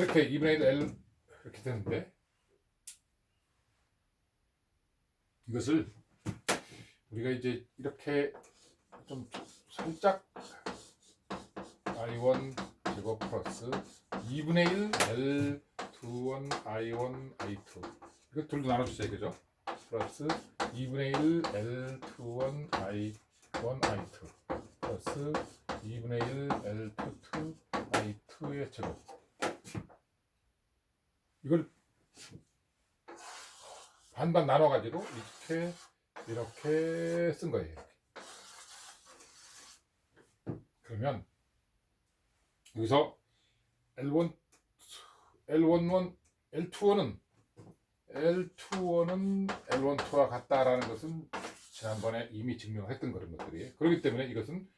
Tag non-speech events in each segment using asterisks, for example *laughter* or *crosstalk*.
그렇게 2분의 1 L 이렇게 되는데? 이것을 우리가 이제 이렇게 좀 살짝 I1 제곱 플러스 2분의 1 L21 I1 I2 이거 둘도 나눠주세요 그죠? 플러스 2분의 1 L21 I1 I2 플러스 2분의 1 L22 I2의 제곱 이걸 반반 나눠가지고 이렇게 이렇게 쓴 거예요. 그러면 여기서 L1 L11 L21은 L21은 L12와 같다라는 것은 지난번에 이미 증명했던 그런 것들이에요. 그렇기 때문에 이것은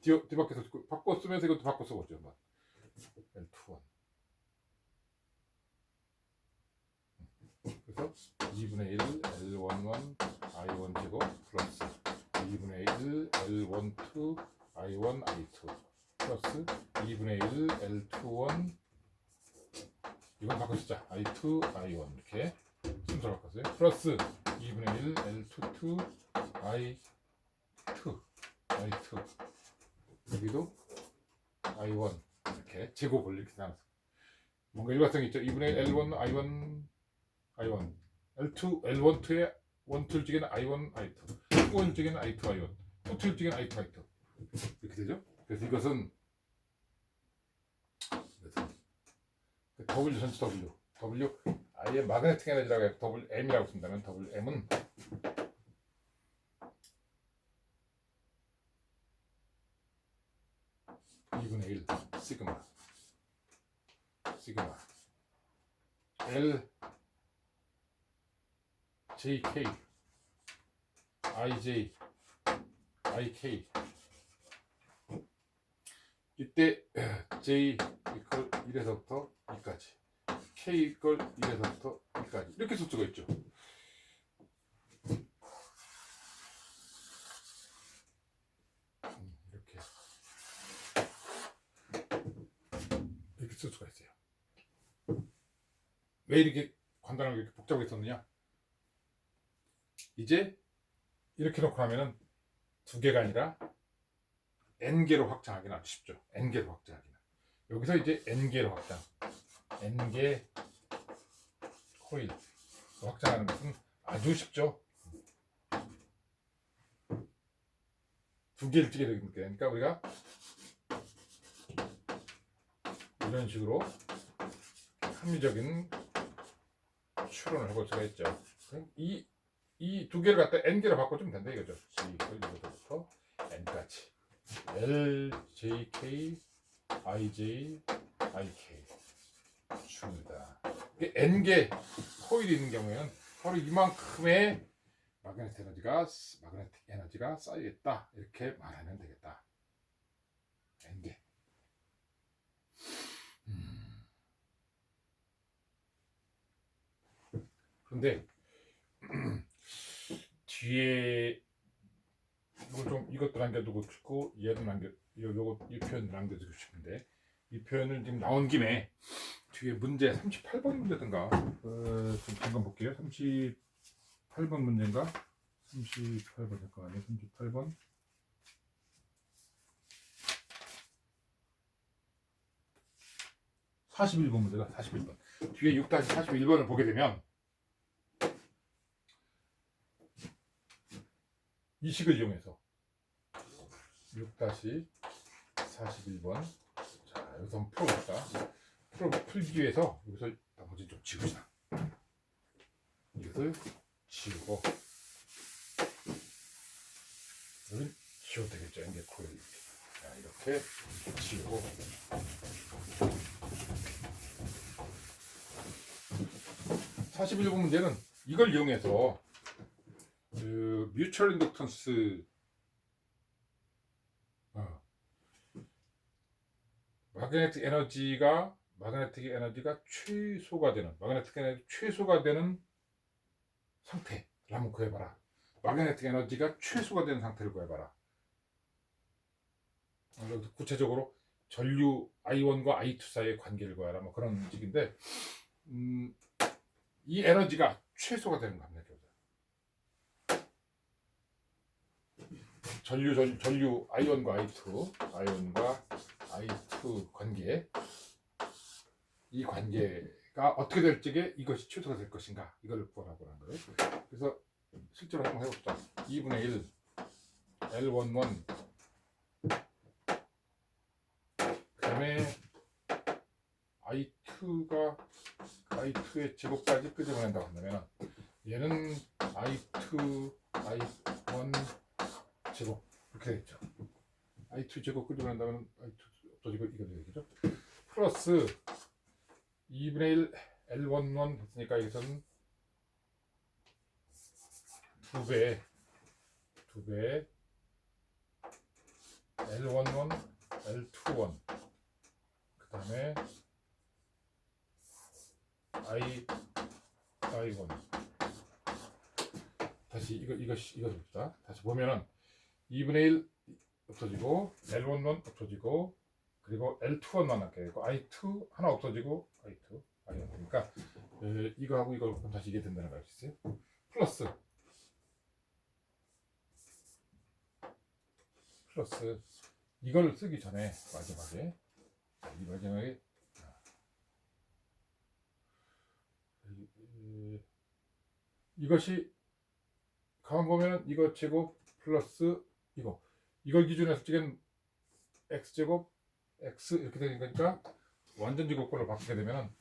뒤, 뒤바뀌어서 바꿔 쓰면서 이것도 바꿔 써보죠. 한번. L21 그래서 2분의 1 L11 I1 제곱 플러스 2분의 1 L12 I1 I2 플러스 2분의 1 L21 이건 바꿔 쓰자. I2 I1 이렇게 순서로 바꿨어요. 플러스 2분의 1 L22 I2 I2 여기도 I1 이렇게 제곱을 이렇게 나눠서. 뭔가 일관성이 있죠? 2분의 1 L1 I1 I1 L2 L12의 1, 2 중에는 I1, I2 2, 1 중에는 I2, I1 2, 2 중에는 I2, I2 이렇게 되죠? 그래서 이것은 W 전체 W. W 아예 마그네틱 에너지라고 해서 W M이라고 쓴다면 W M은 이분의 1 시그마. 시그마. L JK IJ IK 이때 J 이퀄 1에서부터 2까지. K 이퀄 1에서부터 2까지. 이렇게 쓸 수가 있죠. 음, 이렇게. 이렇게 쓸 수가 있어요. 왜 이렇게 간단하게 이렇게 복잡하게 썼느냐 이제 이렇게 놓고 나면은 두 개가 아니라 n 개로 확장하기는 아주 쉽죠. n 개로 확장하기는. 여기서 이제 n 개로 확장. n 개 코일 확장하는 것은 아주 쉽죠. 두 개를 찌게 되니까 그러니까 우리가 이런 식으로 합리적인 추론을 해볼 수가 있죠. 이 이 두 개를 갖다 n 개로 바꿔주면 된다 이거죠. G 이거부터 n까지 L, J, K, I, J, I, K 줍니다. n 개 코일이 있는 경우에는 바로 이만큼의 마그네틱 에너지가 마그네틱 에너지가 쌓여 있다 이렇게 말하면 되겠다. n 개. 음. 그런데 *clears throat* 뒤에 이거 좀 이것도 남겨두고 싶고 얘도 남겨 요 요거 이 표현도 남겨두고 싶은데 이 표현을 지금 나온 김에 뒤에 문제 38번 문제든가 어, 좀 잠깐 볼게요. 38번 문제인가? 38번 잠깐만요? 38번? (41번) 문제가 (41번) 뒤에 6-41번을 보게 되면 이 식을 이용해서. 6-41번. 자 여기서 한번 풀어볼까 풀어, 풀기 위해서 여기서 나머지 좀 지우자. 이것을 지우고 여기 지워도 되겠죠? 이게 코일 자 이렇게 지우고. (41번) 문제는 이걸 이용해서 그 뮤추얼 인덕턴스 어. 마그네틱 에너지가 마그네틱 에너지가 최소가 되는 마그네틱 에너지 최소가 되는 상태를 한번 구해봐라. 마그네틱 에너지가 최소가 되는 상태를 구해봐라. 어, 구체적으로 전류 I1과 I2 사이의 관계를 구하라 뭐 그런 식인데 음, 이 에너지가 최소가 되는 겁니다. 교자. 전류 전, 전류 I1과 I2, I1과 I2 관계 이 관계가 어떻게 될 적에 이것이 최소가 될 것인가 이걸 구하라고 하는 거예요. 그래서 실제로 한번 해봅시다. 2분의 1 L11 그다음에 I2가 I2의 제곱까지 끄집어낸다고 한다면 얘는 I2 I1 제곱 이렇게 되겠죠. I2 제곱 끄집어 낸다면 I2 없어지고 이거 되겠죠. 플러스 2분의 1 L11 했으니까 여기서는 두 배, 두 배, L11, L21, 그 다음에 I, I1. 다시 이거 이거 이거 봅시다. 다시 보면은 2분의 1 없어지고 L11 없어지고 그리고 L21만 남게 되고 I2 하나 없어지고 I2, I1 그러니까 에, 이거하고 이거 그럼 다시 이게 된다는 거알수 있어요? 플러스. 플러스. 이걸 쓰기 전에 마지막에 이 마지막에 이것이 가만 보면 이거 제곱 플러스 이거 이걸 기준으로 해서 찍은 x 제곱 x 이렇게 되는 거니까 완전 제곱꼴로 바뀌게 되면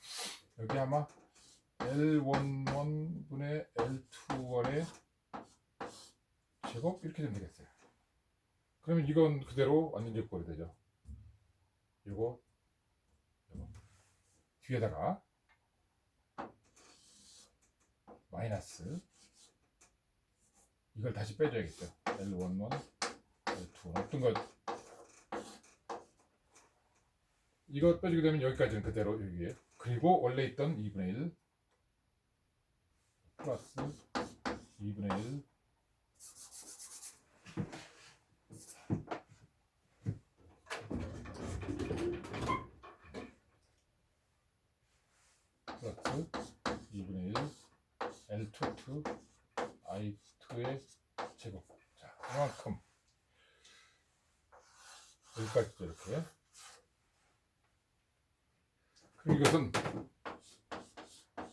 여기 아마 L11 분의 L21의 제곱 이렇게 되면 되겠어요. 그러면 이건 그대로 완전 제곱꼴이 되죠. 요거 뒤에다가 마이너스 이걸 다시 빼줘야겠죠. L11, L2 거 이거 빼주게 되면 여기까지는 그대로 여기에. 그리고 원래 있던 2분의 1 플러스 2분의 1 플러스 2분의 1 L22 I2의 제곱. 자 그만큼 여기까지죠 이렇게. 그럼 이것은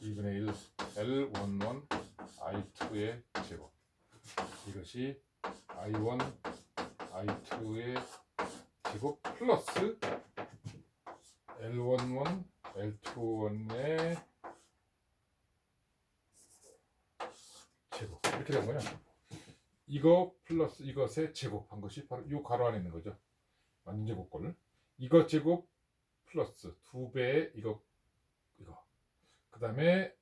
2분의 1 L11 I2의 제곱. 이것이 I1 I2의 제곱 플러스 L11 L21의 제곱. 이렇게 된 거냐 이거 플러스 이것의 제곱한 것이 바로 이 가로 안에 있는 거죠 제곱꼴 이거 제곱 플러스 두 배의 이거 이거. 그 다음에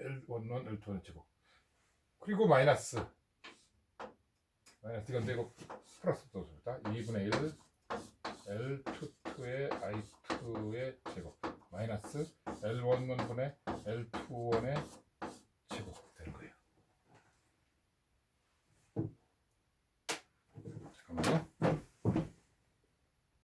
L11 L2는 제곱. 그리고 마이너스. 마이너스 이건데 이거 플러스 넣어줍니다. 2분의 1 L22의 I2의 제곱. 마이너스 L11분의 L21의